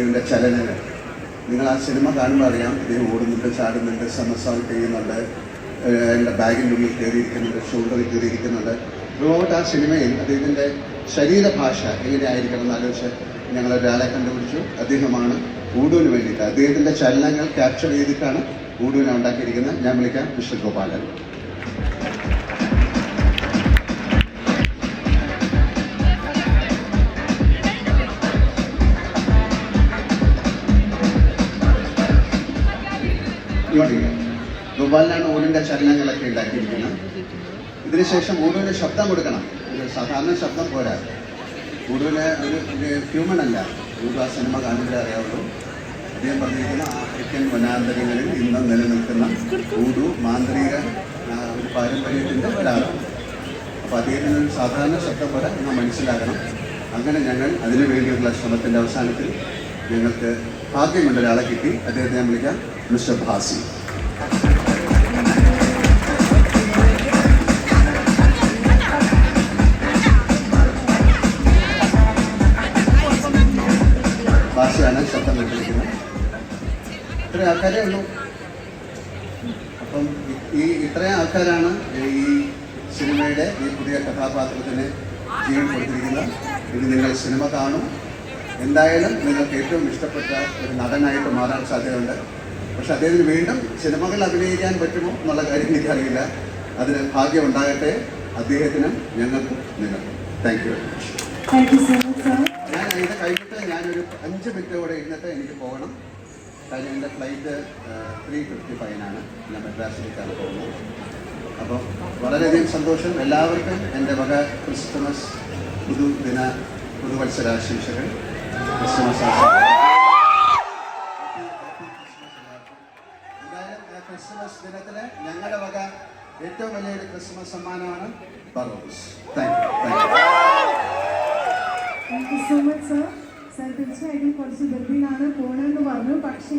ഇതിന്റെ ചലനങ്ങൾ. നിങ്ങൾ ആ സിനിമ കാണുമ്പോൾ അറിയാം ഇദ്ദേഹം ഓടുന്നുണ്ട് ചാടുന്നുണ്ട് സമസൗട്ട് ചെയ്യുന്നുണ്ട് എന്റെ ബാഗിന്റെ ഉള്ളിൽ കയറിയിരിക്കുന്നുണ്ട് ഷോൾഡറിൽ കയറിയിരിക്കുന്നുണ്ട്. ത്രൂഔട്ട് ആ സിനിമയിൽ അദ്ദേഹത്തിന്റെ ശരീരഭാഷ എങ്ങനെയായിരിക്കണം എന്ന് ആലോചിച്ച് ഞങ്ങൾ ഒരാളെ കണ്ടുപിടിച്ചു. അദ്ദേഹമാണ് ഊടുവിന് വേണ്ടിയിട്ട്. അദ്ദേഹത്തിന്റെ ചലനങ്ങൾ ക്യാപ്ചർ ചെയ്തിട്ടാണ് ഊടുവിനെ ഉണ്ടാക്കിയിരിക്കുന്നത്. ഞാൻ വിളിക്കാം മിസ്റ്റർ ഗോപാലൻ. ഇങ്ങോട്ടേക്ക് ഗോപാലിനാണ് ഊരിന്റെ ചലനങ്ങളൊക്കെ ഉണ്ടാക്കിയിരിക്കുന്നത്. ഇതിനുശേഷം ഊടുവിന് ശബ്ദം കൊടുക്കണം. ഒരു സാധാരണ ശബ്ദം പോരാ ഊടുവിന് ഒരു ഹ്യൂമൻ അല്ല. ഊരു ആ സിനിമ കാണുമ്പോഴേ അറിയാവുള്ളൂ. അദ്ദേഹം പറഞ്ഞിരിക്കുന്ന ആഫ്രിക്കൻ വനാന്തരങ്ങളിൽ ഇന്ന് നിലനിൽക്കുന്ന ഊരു മാന്ത്രിക ഒരു പാരമ്പര്യത്തിന്റെ ഒരാളാണ്. അപ്പോൾ അദ്ദേഹത്തിന് ഒരു സാധാരണ ശബ്ദം പോരാ നാം മനസ്സിലാക്കണം. അങ്ങനെ ഞങ്ങൾ അതിനു വേണ്ടിയുള്ള ശ്രമത്തിന്റെ അവസാനത്തിൽ ഞങ്ങൾക്ക് ഭാഗ്യമുണ്ട് ഒരാളെ കിട്ടി. അദ്ദേഹത്തെ ഞാൻ വിളിക്കാം. മിസ്റ്റർ ഭാസി. ഭാഷയാണ് ശബ്ദം കണ്ടിരിക്കുന്നത് ഇത്രയും ആൾക്കാരേ ഉള്ളൂ. അപ്പം ഈ ഇത്രയും ആൾക്കാരാണ് ഈ സിനിമയുടെ ഈ പുതിയ കഥാപാത്രത്തിന് ജീവൻ കൊടുത്തിരിക്കുന്നത്. ഇത് നിങ്ങൾ സിനിമ കാണും. എന്തായാലും നിങ്ങൾക്ക് ഏറ്റവും ഇഷ്ടപ്പെട്ട ഒരു നടനായിട്ട് മാറാൻ സാധ്യതയുണ്ട്. പക്ഷെ അദ്ദേഹത്തിന് വീണ്ടും സിനിമകൾ അഭിനയിക്കാൻ പറ്റുമോ എന്നുള്ള കാര്യം എനിക്കറിയില്ല. അതിന് ഭാഗ്യം ഉണ്ടാകട്ടെ. അദ്ദേഹത്തിനും ഞങ്ങൾക്കും നിങ്ങൾക്കും. Thank you very much. ഞാൻ ഇത് കഴിഞ്ഞിട്ട് ഞാനൊരു അഞ്ച് മിനിറ്റ് കൂടെ ഇരുന്നിട്ട് എനിക്ക് പോകണം. കാര്യം എന്റെ ഫ്ലൈറ്റ് ത്രീ ഫിഫ്റ്റി ഫൈനാണ് ഞാൻ മദ്രാസിലേക്കാണ് പോകുന്നത്. അപ്പോൾ വളരെയധികം സന്തോഷം. എല്ലാവർക്കും എന്റെ വക ക്രിസ്തുമസ് പുതുദിന പുതുവത്സരാശംസകൾ. ക്രിസ്തുമസ് ആശംസകൾ. ക്രിസ്മസ് ദിനത്തിന് ഞങ്ങളുടെ വക ഏറ്റവും വലിയൊരു ക്രിസ്മസ് സമ്മാനമാണ് Barroz thank you so much sir sir തീർച്ചയായിട്ടും കുറച്ച് ധൃതിയിലാണ് പോണെന്ന് പറഞ്ഞു പക്ഷേ